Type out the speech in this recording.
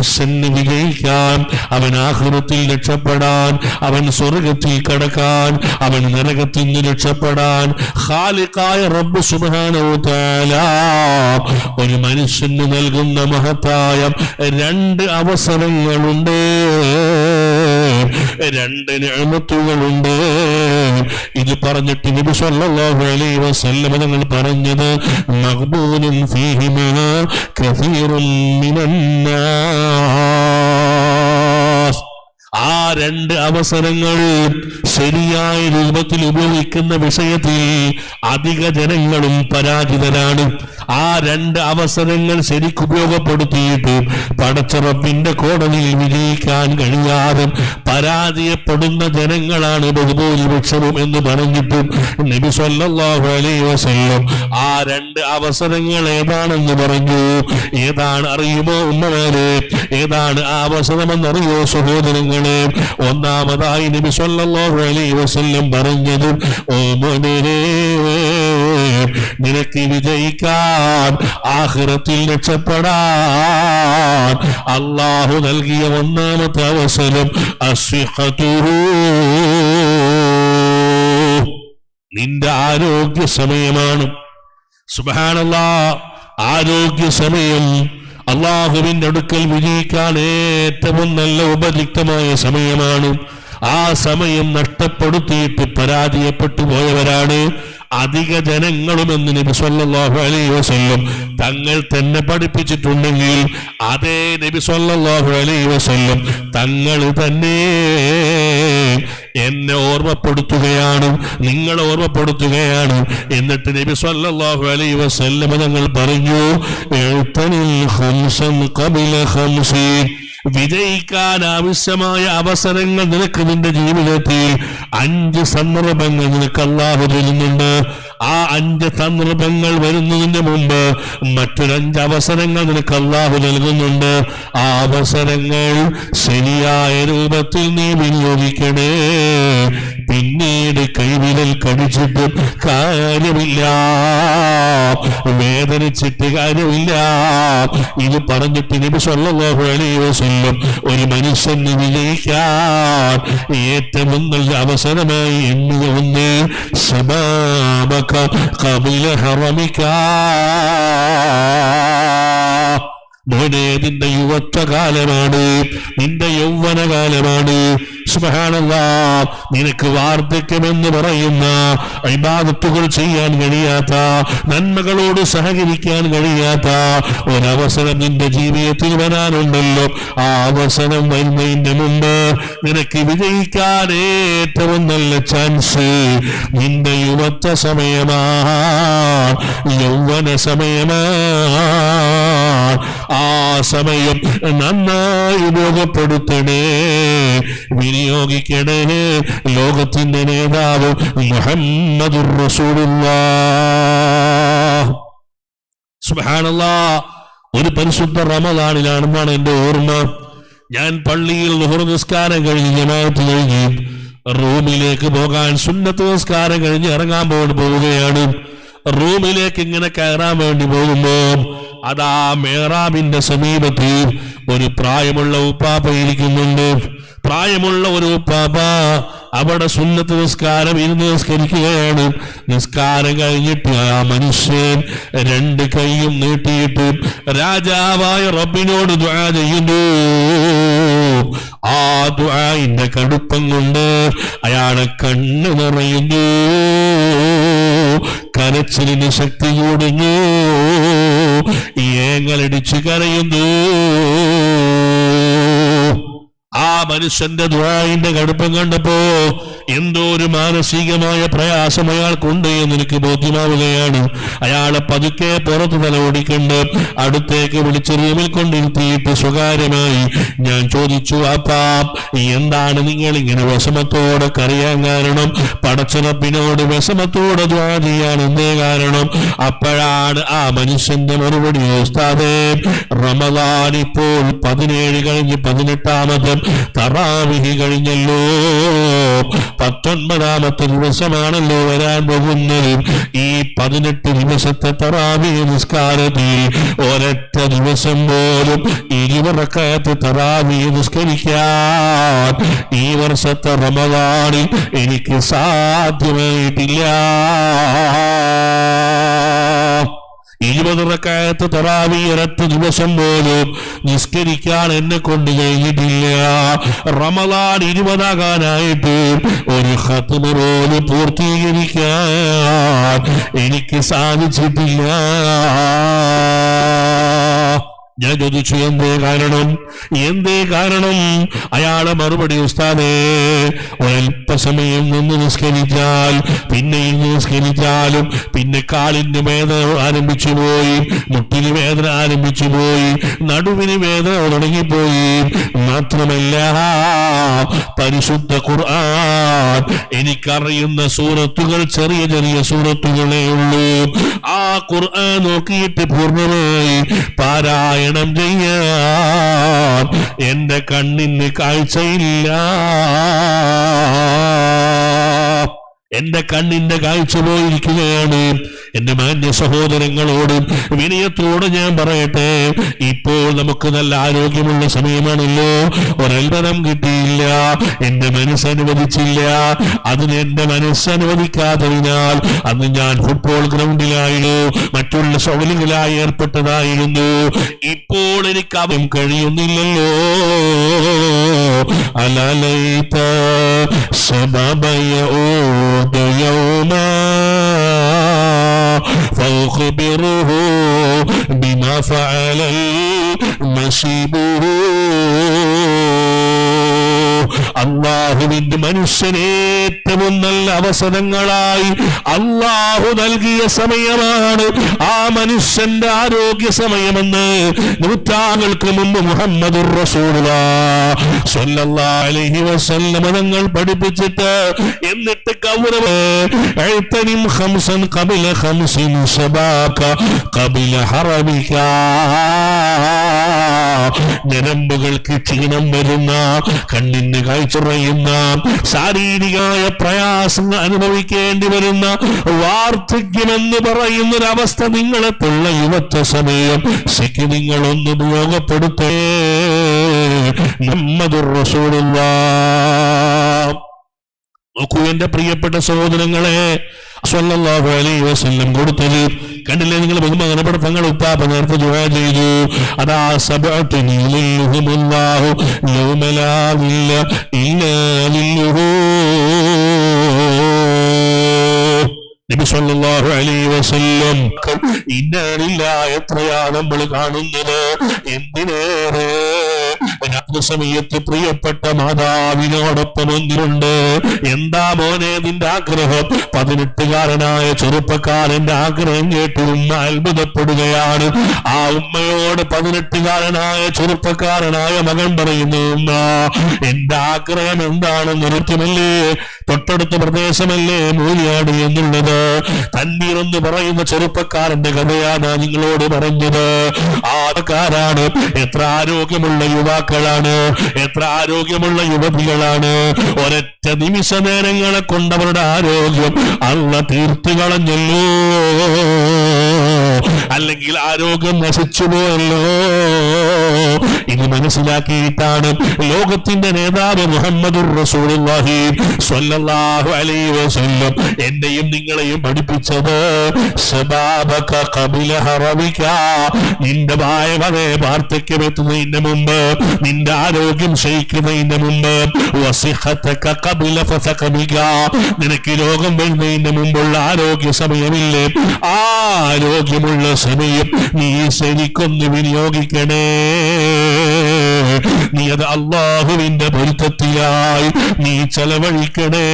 മനുഷ്യന് വിജയിക്കാൻ അവൻ ആഹൃതത്തിൽ രക്ഷപ്പെടാൻ അവൻ സ്വർഗത്തിൽ കടക്കാൻ അവൻ നരകത്തിൽ നിന്ന് രക്ഷപ്പെടാൻ. ഖാലിഖായ റബ്ബ് സുബ്ഹാനഹു തആല ഒരു മനുഷ്യന് നൽകുന്ന മഹത്തായ രണ്ട് അവസരങ്ങളുണ്ട്. രണ്ട് നിഅമത്തുകളുണ്ട് ഇത് പറഞ്ഞിട്ട് നബി അലൈഹി വസല്ലം പറഞ്ഞത് മഖ്ബൂലുൻ ഫീഹിമ കസീറുൻ മിനന്നാസ് ആ രണ്ട് അവസരങ്ങൾ ശരിയായ രൂപത്തിൽ ഉപയോഗിക്കുന്ന വിഷയത്തിൽ അധിക ജനങ്ങളും പരാജിതരാണ്. ആ രണ്ട് അവസരങ്ങൾ ശരിക്കുപയോഗപ്പെടുത്തിയിട്ട് പടച്ചുറപ്പിന്റെ കോടതിയിൽ വിജയിക്കാൻ കഴിയാതെ പരാജയപ്പെടുന്ന ജനങ്ങളാണ് ബഹുഭൂരിപക്ഷവും എന്ന് പറഞ്ഞിട്ടും നബി സല്ലല്ലാഹു അലൈഹി വസല്ലം ആ രണ്ട് അവസരങ്ങൾ ഏതാണെന്ന് പറഞ്ഞു. ഏതാണ് അറിയുമോ ഉമ്മമാരെ ഏതാണ് ആ അവസരമെന്നറിയോ സഹോദരങ്ങളെ ഒന്നാമതായി നബി സല്ലല്ലാഹു അലൈഹി വസല്ലം പറഞ്ഞു ഓ മുഅ്മിനേ നിനക്ക് വിജയിക്കാൻ ആഖിറത്തിൽ രക്ഷപ്പെടാൻ അല്ലാഹു നൽകിയ ഒന്നാമത്തെ അവസരം അസ്വിഹത്തുഹു. നിന്റെ ആരോഗ്യ സമയമാണ് സുബാനല്ലാ ആരോഗ്യ സമയം അള്ളാഹുവിന്റെ അടുക്കൽ വിജയിക്കാൻ ഏറ്റവും നല്ല ഉപയുക്തമായ സമയമാണ്. ആ സമയം നഷ്ടപ്പെടുത്തിയിട്ട് പരാജയപ്പെട്ടു പോയവരാണ് അധിക ജനങ്ങളുമെന്ന് നബി സല്ലല്ലാഹു അലൈഹി വസല്ലം തങ്ങൾ തന്നെ പഠിപ്പിച്ചിട്ടുണ്ടെങ്കിൽ അതേ നബി സല്ലല്ലാഹു അലൈഹി വസല്ലം തങ്ങൾ തന്നെ എന്നെ ഓർമ്മപ്പെടുത്തുകയാണ് നിങ്ങളെ ഓർമ്മപ്പെടുത്തുകയാണ്. എന്നിട്ട് നബി സല്ലല്ലാഹു അലൈഹി വസല്ലം തങ്ങൾ പറഞ്ഞു എഴുത്തനിൽ ഖംസൻ ഖബില ഖംസീൻ. വിജയിക്കാൻ ആവശ്യമായ അവസരങ്ങൾ നിനക്ക് നിന്റെ ജീവിതത്തിൽ. അഞ്ച് സന്ദർഭങ്ങൾ നിനക്ക് അള്ളാഹു തരുന്നുണ്ട്. ആ അഞ്ച് സന്ദർഭങ്ങൾ വരുന്നതിന് മുമ്പ് മറ്റൊരഞ്ച് അവസരങ്ങൾ നിനക്ക് അള്ളാഹു നൽകുന്നുണ്ട്. ആ അവസരങ്ങൾ ശരിയായ രൂപത്തിൽ നീ വിനിയോഗിക്കണേ. പിന്നീട് കൈവിരൽ കടിച്ചിട്ടും കാര്യമില്ല. വേദനിച്ചിട്ട് കാര്യമില്ല. ഇത് പറഞ്ഞിട്ട് വസല്ലം ഒരു മനുഷ്യന് വിജയിക്കാൻ ഏറ്റവും നല്ല അവസരമായി എണ്ണുക ഒന്ന് ശബാബക കബില ഹറമിക്ക മോനെ നിന്റെ യുവത്വകാലമാണ് നിന്റെ യൗവനകാലമാണ്. നിനക്ക് വാർദ്ധക്യമെന്ന് പറയുന്ന ഇബാദത്തുകൾ ചെയ്യാൻ കഴിയാത്ത നന്മകളോട് സഹകരിക്കാൻ കഴിയാത്ത ഒരവസരം നിന്റെ ജീവിതത്തിൽ വരാനുണ്ടല്ലോ. ആ അവസരം വരുന്നതിന്റെ മുമ്പ് നിനക്ക് വിജയിക്കാൻ ഏറ്റവും നല്ല ചാൻസ് നിന്റെ യുവത്വ സമയമാ. യൗവന സമയമാ. ആ സമയം നന്നായി ഉപയോഗപ്പെടുത്തണേ വിനിയോഗിക്കണേ. ലോകത്തിന്റെ നേതാവ് മുഹമ്മദുർ സുബ്ഹാനല്ലാഹ് ഒരു പരിശുദ്ധ റമദാനിലാണെന്നാണ് എന്റെ ഓർമ്മ. ഞാൻ പള്ളിയിൽ ലുഹർ നിസ്കാരം കഴിഞ്ഞ് ജമാഅത്ത് കഴിഞ്ഞ് റൂമിലേക്ക് പോകാൻ സുന്നത്ത് നിസ്കാരം കഴിഞ്ഞ് ഇറങ്ങാൻ പോകാൻ പോവുകയാണ്. റൂമിലേക്ക് ഇങ്ങനെ കയറാൻ വേണ്ടി പോകുമ്പോ അതാ മേറാബിന്റെ സമീപത്ത് ഒരു പ്രായമുള്ള ഉപ്പാപ്പ ഇരിക്കുന്നുണ്ട്. പ്രായമുള്ള ഒരു ഉപ്പാപ്പ അവിടെ സുന്നത്ത് നിസ്കാരം ഇരുന്ന് നിസ്കരിക്കുകയാണ്. നിസ്കാരം കഴിഞ്ഞിട്ട് ആ മനുഷ്യൻ രണ്ട് കൈയും നീട്ടിയിട്ട് രാജാവായ റബ്ബിനോട് ദ്വാ ചെയ്യുന്നു. ആ ദ്വാന്റെ കടുപ്പം കൊണ്ട് അയാളെ കണ്ണ് നിറയുന്നു. കരച്ചിലിന് ശക്തി കൂടുന്നു. ഏങ്ങലടിച്ച് കരയുന്നു. മനുഷ്യന്റെ ദ്വായിന്റെ കടുപ്പം കണ്ടപ്പോ എന്തോ ഒരു മാനസികമായ പ്രയാസം അയാൾക്കുണ്ട് എന്ന് എനിക്ക് ബോധ്യമാവുകയാണ്. അയാളെ പതുക്കെ പുറത്തു തല ഓടിക്കണ്ട് അടുത്തേക്ക് വിളിച്ച് റൂമിൽ കൊണ്ടിരുത്തിയിട്ട് സ്വകാര്യമായി ഞാൻ ചോദിച്ചു അപ്പാ എന്താണ് നിങ്ങൾ ഇങ്ങനെ വിഷമത്തോടെ കറിയാൻ കാരണം? പടച്ചുറപ്പിനോട് വിഷമത്തോടെ ദ്വാ എന്തേ കാരണം? അപ്പോഴാണ് ആ മനുഷ്യന്റെ മറുപടി ഉസ്താദേ റമദാൻ ഇപ്പോൾ പതിനേഴ് കഴിഞ്ഞ് പതിനെട്ടാമത്തെ തറാവിഹി കഴിഞ്ഞല്ലോ. പത്തൊൻപതാമത്തെ ദിവസമാണല്ലോ വരാൻ പോകുന്നത്. ഈ പതിനെട്ട് ദിവസത്തെ തറാവി നിസ്കാരത്തിൽ ഒരൊറ്റ ദിവസം പോലും ഇരുവറക്കാത്ത തറാവി നിസ്കരിക്കാൻ ഈ വർഷത്തെ റമദാനിൽ എനിക്ക് സാധ്യമായിട്ടില്ല. ഇരുപത് റക്കായത്ത് തറാവി ഒരൊറ്റ ദിവസം പോലും നിസ്കരിക്കാൻ എന്നെ കൊണ്ട് കഴിഞ്ഞിട്ടില്ല. റമദാൻ ഇരുപതാകാനായിട്ട് ഒരു ഹത്തുമ പൂർത്തീകരിക്കാൻ എനിക്ക് സാധിച്ചിട്ടില്ല. ഞാൻ ചോദിച്ചു എന്തേ കാരണം? എന്തേ കാരണം? അയാളെ മറുപടി ഉസ്താദേ ഒരല്പസമയം നിന്ന് നിസ്കരിച്ചാൽ പിന്നെയും നിസ്കരിച്ചാലും പിന്നെ കാലിന് വേദന ആരംഭിച്ചു പോയി മുട്ടിന് വേദന ആരംഭിച്ചു പോയി നടുവിന് വേദന തുടങ്ങിപ്പോയി മാത്രമല്ല പരിശുദ്ധ ഖുർആൻ എനിക്കറിയുന്ന സൂറത്തുകൾ ചെറിയ ചെറിയ സൂറത്തുകളേ ഉള്ളൂ. ആ ഖുർആൻ നോക്കിയിട്ട് പൂർണമായി പാരായണം ചെയ്യാൻ എന്റെ കണ്ണിന് കാഴ്ചയില്ല. എന്റെ കണ്ണിന്റെ കാഴ്ച പോയിരിക്കുകയാണ്. എന്റെ മാന്യ സഹോദരങ്ങളോട് വിനയത്തോട് ഞാൻ പറയട്ടെ. ഇപ്പോൾ നമുക്ക് നല്ല ആരോഗ്യമുള്ള സമയമാണല്ലോ. ഒരൽബരം കിട്ടിയില്ല. എന്റെ മനസ്സനുവദിച്ചില്ല അതിന് എന്റെ മനസ്സനുവദിക്കാത്തതിനാൽ അന്ന് ഞാൻ ഫുട്ബോൾ ഗ്രൗണ്ടിലായിരുന്നു. മറ്റുള്ള സൗകര്യങ്ങളായി ഏർപ്പെട്ടതായിരുന്നു. ഇപ്പോൾ എനിക്ക് അവൻ കഴിയുന്നില്ലല്ലോ. على ليت شبابا يعود يوما فأخبره بما فعل مشيبه അള്ളാഹുവിന്റെ മനുഷ്യനേറ്റവും നല്ല അവസരങ്ങളായി അള്ളാഹു നൽകിയ സമയമാണ് ആ മനുഷ്യന്റെ ആരോഗ്യ സമയമെന്ന് നൂറ്റാണ്ടുകൾക്ക് മുമ്പ് മുഹമ്മദ് അലൈഹി വസല്ലമ തങ്ങൾ പഠിപ്പിച്ചിട്ട് എന്നിട്ട് കൗരവ് കബില ശബാക ഖബില ഹറമിക ഞരമ്പുകൾക്ക് ക്ഷീണം വരുന്ന കണ്ണിന് കാഴ്ചറയുന്ന ശാരീരികമായ പ്രയാസങ്ങൾ അനുഭവിക്കേണ്ടി വരുന്ന വാർദ്ധക്യമെന്ന് പറയുന്ന ഒരവസ്ഥ നിങ്ങളെ നിങ്ങളെത്തുള്ള യുവത്വ സമയം ശരിക്കും നിങ്ങളൊന്ന് ഉപയോഗപ്പെടുത്തേ. റസൂലുള്ള. നോക്കൂ എന്റെ പ്രിയപ്പെട്ട സഹോദരങ്ങളെ സ്വല്ലാഹു അലൈഹി വസല്ലം കൊടുത്തത് കണ്ടില്ലേ നിങ്ങൾ ബഹുമാനപ്പെട്ട തങ്ങൾ ഉപ്പാപ്പ നേരത്തെ ദുആ ചെയ്തു. അതാ സബഅത്തു നീലിഹുമുല്ലാഹു സല്ലല്ലാഹു അലൈഹി വസല്ലം എത്രയാ നമ്മൾ കാണുന്നത്? എന്തിനേറെ? രാത്രി സമയത്ത് പ്രിയപ്പെട്ട മാതാവിനോടൊപ്പം ഒന്നിലുണ്ട് എന്താ മോനെ നിന്റെ ആഗ്രഹം? പതിനെട്ടുകാരനായ ചെറുപ്പക്കാരന്റെ ആഗ്രഹം കേട്ട് അത്ഭുതപ്പെടുകയാണ്. ആ ഉമ്മയോട് പതിനെട്ടുകാരനായ ചെറുപ്പക്കാരനായ മകൻ പറയുന്നു എന്റെ ആഗ്രഹം എന്താണെന്ന് നൃത്യമല്ലേ തൊട്ടടുത്ത പ്രദേശമല്ലേ മൂലിയാട് എന്നുള്ളത്? തണ്ണീർ പറയുന്ന ചെറുപ്പക്കാരന്റെ കഥയാണ് നിങ്ങളോട് പറഞ്ഞത്. ആൾക്കാരാണ് എത്ര ആരോഗ്യമുള്ള യുവാക്കളാണ് എത്ര ആരോഗ്യമുള്ള യുവതികളാണ്. ഒരൊറ്റ നിമിഷ നേരങ്ങളെ കൊണ്ടവരുടെ ആരോഗ്യം അള്ള തീർത്തു കളഞ്ഞല്ലോ. അല്ലെങ്കിൽ ആരോഗ്യം നശിച്ചു പോയല്ലോ. ഇത് മനസ്സിലാക്കിയിട്ടാണ് ലോകത്തിന്റെ നേതാവ് മുഹമ്മദ് റസൂലുള്ളാഹി സ്വല്ലല്ലാഹു അലൈഹി വസല്ലം നിങ്ങളെയും പഠിപ്പിച്ചത്. ശബാബക ഖബില നിന്റെ വായവനെ വാർദ്ധക്യം എത്തുന്നതിന് മുമ്പ് നിന്റെ ആരോഗ്യം ക്ഷയിക്കുന്നതിന് മുമ്പ് നിനക്ക് രോഗം വരുന്നതിന് മുമ്പുള്ള ആരോഗ്യ സമയമില്ലേ ആരോഗ്യമുള്ള സമയം നീ ശരിക്കൊന്ന് വിനിയോഗിക്കണേ. നീ അത് അള്ളാഹുവിന്റെ പൊരുത്തത്തിലായി നീ ചെലവഴിക്കണേ.